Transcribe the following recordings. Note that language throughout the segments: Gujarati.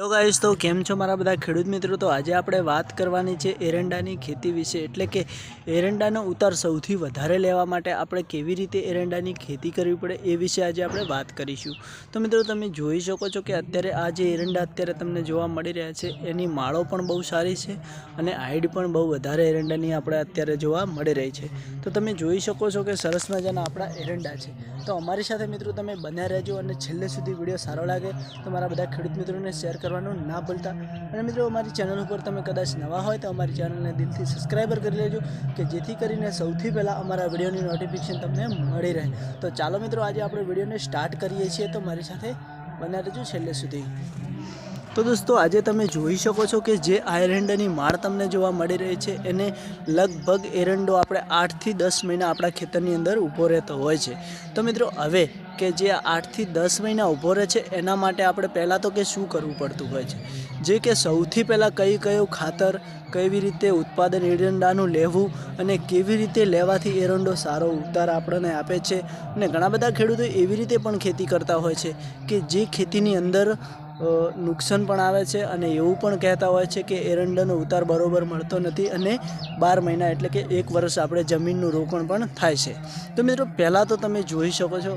હેલો ગાઈશ તો કેમ છો મારા બધા ખેડૂત મિત્રો? તો આજે આપણે વાત કરવાની છે એરંડાની ખેતી વિશે, એટલે કે એરંડાનો ઉતાર સૌથી વધારે લેવા માટે આપણે કેવી રીતે એરંડાની ખેતી કરવી પડે એ વિશે આજે આપણે વાત કરીશું. તો મિત્રો, તમે જોઈ શકો છો કે અત્યારે આ જે એરંડા અત્યારે તમને જોવા મળી રહ્યા છે, એની માળો પણ બહુ સારી છે અને હાઈડ પણ બહુ વધારે એરંડાની આપણે અત્યારે જોવા મળી રહી છે. તો તમે જોઈ શકો છો કે સરસ મજાના આપણા એરંડા છે. તો અમારી સાથે મિત્રો તમે બન્યા રહેજો અને છેલ્લે સુધી વીડિયો સારો લાગે તો મારા બધા ખેડૂત મિત્રોને શેર કરવાનું ના ભૂલતા. અને મિત્રો, અમારી ચેનલ ઉપર તમે કદાચ નવા હોય તો અમારી ચેનલને દિલથી સબસ્ક્રાઈબર કરી લેજો, કે જેથી કરીને સૌથી પહેલાં અમારા વિડીયોની નોટિફિકેશન તમને મળી રહે. તો ચાલો મિત્રો, આજે આપણે વિડીયોને સ્ટાર્ટ કરીએ છીએ. તો મારી સાથે બના રહેજો છેલ્લે સુધી. તો દોસ્તો, આજે તમે જોઈ શકો છો કે જે આ માળ તમને જોવા મળી રહી છે, એને લગભગ એરંડો આપણે આઠથી દસ મહિના આપણા ખેતરની અંદર ઊભો રહેતો હોય છે. તો મિત્રો, હવે કે જે આઠથી દસ મહિના ઊભો રહે છે, એના માટે આપણે પહેલાં તો કે શું કરવું પડતું હોય છે? જે કે સૌથી પહેલાં કઈ કયું ખાતર, કેવી રીતે ઉત્પાદન એરંડાનું લેવું અને કેવી રીતે લેવાથી એરંડો સારો ઉતાર આપણને આપે છે અને ઘણા બધા ખેડૂતો એવી રીતે પણ ખેતી કરતા હોય છે કે જે ખેતીની અંદર નુકસાન પણ આવે છે અને એવું પણ કહેતા હોય છે કે એરંડાનો ઉતાર બરોબર મળતો નથી અને બાર મહિના એટલે કે એક વર્ષ આપણે જમીનનું રોપણ પણ થાય છે. તો મિત્રો, પહેલાં તો તમે જોઈ શકો છો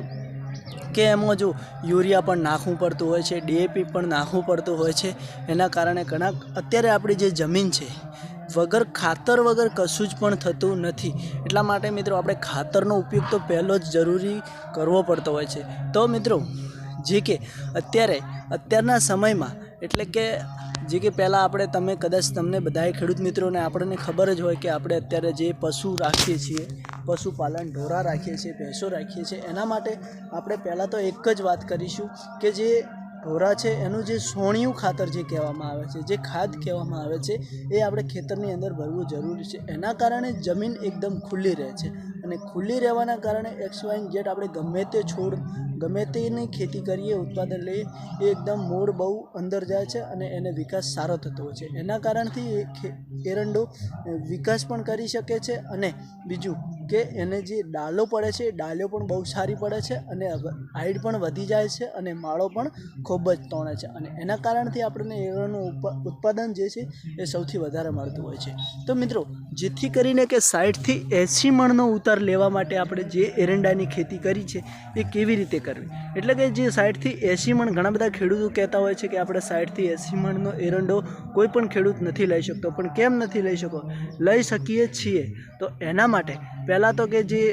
કે એમાં જો યુરિયા પણ નાખવું પડતું હોય છે ડીએપી પણ નાખવું પડતું હોય છે, એના કારણે ઘણા અત્યારે આપણી જે જમીન છે, વગર ખાતર વગર કશું જ પણ થતું નથી. એટલા માટે મિત્રો આપણે ખાતરનો ઉપયોગ તો પહેલો જ જરૂરી કરવો પડતો હોય છે. તો મિત્રો, જે કે અત્યારે, અત્યારના સમયમાં, એટલે કે જે કે પહેલાં આપણે તમે કદાચ તમને બધાએ ખેડૂત મિત્રોને આપણને ખબર જ હોય કે આપણે અત્યારે જે પશુ રાખીએ છીએ પશુપાલન ઢોરા રાખીએ છીએ, ભેંસો રાખીએ છીએ, એના માટે આપણે પહેલાં તો એક જ વાત કરીશું કે જે ઢોરા છે, એનું જે સોણિયું ખાતર જે કહેવામાં આવે છે, જે ખાદ કહેવામાં આવે છે, એ આપણે ખેતરની અંદર ભરવું જરૂરી છે. એના કારણે જમીન એકદમ ખુલ્લી રહે છે અને ખુલ્લી રહેવાના કારણે એક્સ, વાય જેટ આપણે ગમે તે છોડ, ગમે તેની ખેતી કરીએ, ઉત્પાદન લઈએ, એ એકદમ મૂળ બહુ અંદર જાય છે અને એને વિકાસ સારો થતો હોય છે. એના કારણથી એ એરંડો વિકાસ પણ કરી શકે છે અને બીજું કે એને જે ડાલો પડે છે, એ ડાલો પણ બહુ સારી પડે છે અને હાઈટ પણ વધી જાય છે અને માળો પણ ખૂબ જ તોણે છે અને એના કારણથી આપણને ઉપ- ઉત્પાદન જે છે એ સૌથી વધારે મળતું હોય છે. તો મિત્રો, જેથી કરીને કે સાઠથી એંસી મણનો ઉતાર લેવા માટે આપણે જે એરંડાની ખેતી કરી છે એ કેવી રીતે કરવી? એટલે કે જે સાઠથી એંસી મણ ઘણા બધા ખેડૂતો કહેતા હોય છે કે આપણે સાઠથી એંસી મણનો એરંડો કોઈ પણ ખેડૂત નથી લઈ શકતો, પણ કેમ નથી લઈ શકો? લઈ શકીએ છીએ. તો એના માટે પહેલાં તો કે જે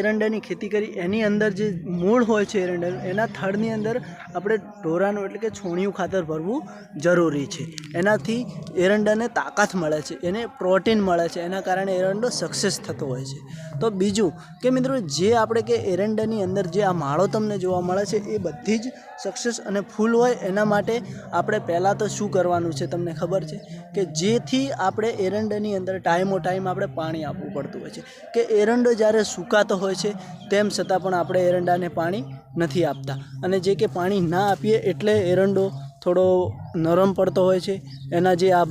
એરંડાની ખેતી કરી, એની અંદર જે મૂળ હોય છે એરંડાનું એના થડની અંદર આપણે ઢોરાનું એટલે કે છોણિયું ખાતર ભરવું જરૂરી છે. એનાથી એરંડાને તાકાત મળે છે, એને પ્રોટીન મળે છે, એના કારણે એરંડો સક્સેસ થતો હોય છે. તો બીજું કે મિત્રો, જે આપણે કે એરંડાની અંદર જે આ માળો તમને જોવા મળે છે, એ બધી જ સક્સેસ અને ફૂલ હોય એના માટે આપણે પહેલાં તો શું કરવાનું છે તમને ખબર છે? કે જેથી આપણે એરંડાની અંદર ટાઈમો ટાઈમ આપણે પાણી આપવું પડતું હોય છે. કે એરંડો જ્યારે સુકાતો હોય છે, તેમ છતાં પણ આપણે એરંડાને પાણી નથી આપતા. અને જે કે પાણી ના આપીએ એટલે એરંડો થોડો નરમ પડતો હોય છે. એના જે આ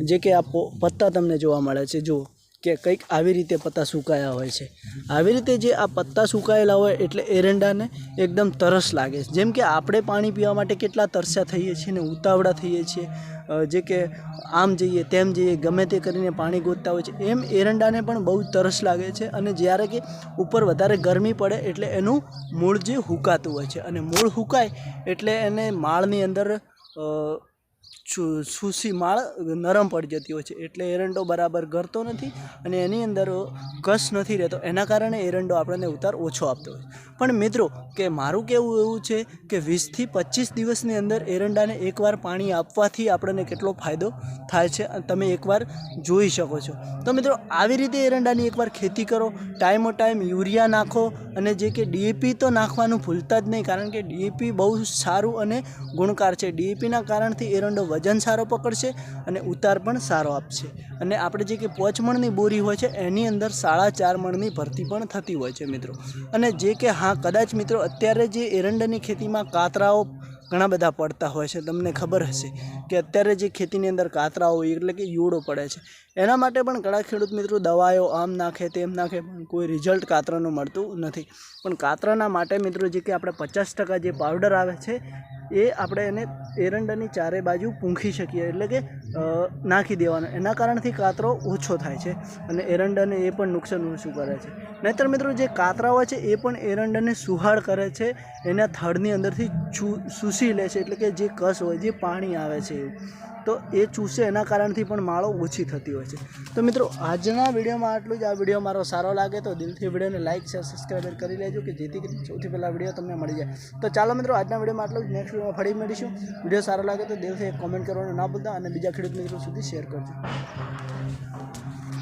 જે કે આ પત્તા તમને જોવા મળે છે, જુઓ. કે કંઈક આવી રીતે પત્તા સુકાયા હોય છે. આવી રીતે જે આ પત્તા સુકાયેલા હોય એટલે એરંડાને એકદમ તરસ લાગે છે. જેમ કે આપણે પાણી પીવા માટે કેટલા તરસ્યા થઈએ છીએ ને ઉતાવળા થઈએ છીએ જે કે આમ જઈએ, તેમ જઈએ, ગમે તે કરીને પાણી ગોતતા હોય છે, એમ એરંડાને પણ બહુ તરસ લાગે છે અને જ્યારે કે ઉપર વધારે ગરમી પડે એટલે એનું મૂળ જે હુકાતું હોય છે. અને મૂળ હુકાય એટલે એને માળની અંદર સૂસી માળ નરમ પડી જતી હોય છે. એટલે એરંડો બરાબર ગરતો નથી અને એની અંદર કસ નથી રહેતો. એના કારણે એરંડો આપણને ઉતાર ઓછો આપતો હોય પણ મિત્રો, કે મારું કહેવું એવું છે કે વીસથી પચીસ દિવસની અંદર એરંડાને એકવાર પાણી આપવાથી આપણને કેટલો ફાયદો થાય છે, તમે એકવાર જોઈ શકો છો. તો મિત્રો, આવી રીતે એરંડાની એકવાર ખેતી કરો. ટાઈમો ટાઈમ યુરિયા નાખો અને જે કે ડીએપી તો નાખવાનું ભૂલતા જ નહીં, કારણ કે ડીએપી બહુ સારું અને ગુણકાર છે. ડીએપીના કારણથી એરંડો વજન સારો પકડશે અને ઉતાર પણ સારો આપશે. અને આપણે જે કે પાંચ મણની બોરી હોય છે, એની અંદર સાડા ચાર મણની ભરતી પણ થતી હોય છે મિત્રો. અને જે કે હા, કદાચ મિત્રો અત્યારે જે એરંડાની ખેતીમાં કાતરાઓ ઘણા બધા પડતા હોય છે, તમને ખબર હશે કે અત્યારે જે ખેતીની અંદર કાતરા હોય એટલે કે યુડો પડે છે. એના માટે પણ ઘણા ખેડૂત મિત્રો દવાઓ આમ નાખે, તેમ નાખે, પણ કોઈ રિઝલ્ટ કાતરાનું મળતું નથી. પણ કાતરાના માટે મિત્રો જે કે આપણે પચાસ ટકા જે પાવડર આવે છે એ આપણે એને એરંડાની ચારે બાજુ પૂંખી શકીએ, એટલે કે નાખી દેવાનો. એના કારણથી કાતરો ઓછો થાય છે અને એરંડાને એ પણ નુકસાન ઓછું કરે છે. નહીતર મિત્રો, જે કાતરા હોય છે એ પણ એરંડાને સુહાળ કરે છે, એના થડની અંદરથી ચૂસી લે છે, એટલે કે જે કસ હોય, જે પાણી આવે છે એવું. તો એ ચૂસે, એના કારણથી પણ માળો ઓછી થતી હોય છે. તો મિત્રો, આજના વિડીયોમાં આટલું જ. આ વીડિયો મારો સારો લાગે તો દિલથી વિડીયોને લાઇક શેર, સબસ્ક્રાઈબ કરી લેજો, કે જેથી કરીને સૌથી પહેલાં વીડિયો તમને મળી જાય. તો ચાલો મિત્રો, આજના વિડીયોમાં આટલું જ. નેક્સ્ટ વિડીયોમાં ફરી મળીશું. વીડિયો સારો લાગે તો દિલથી એક કોમેન્ટ કરવાનું ના ભૂલતા અને બીજા ખેડૂત મિત્રો સુધી શેર કરજો.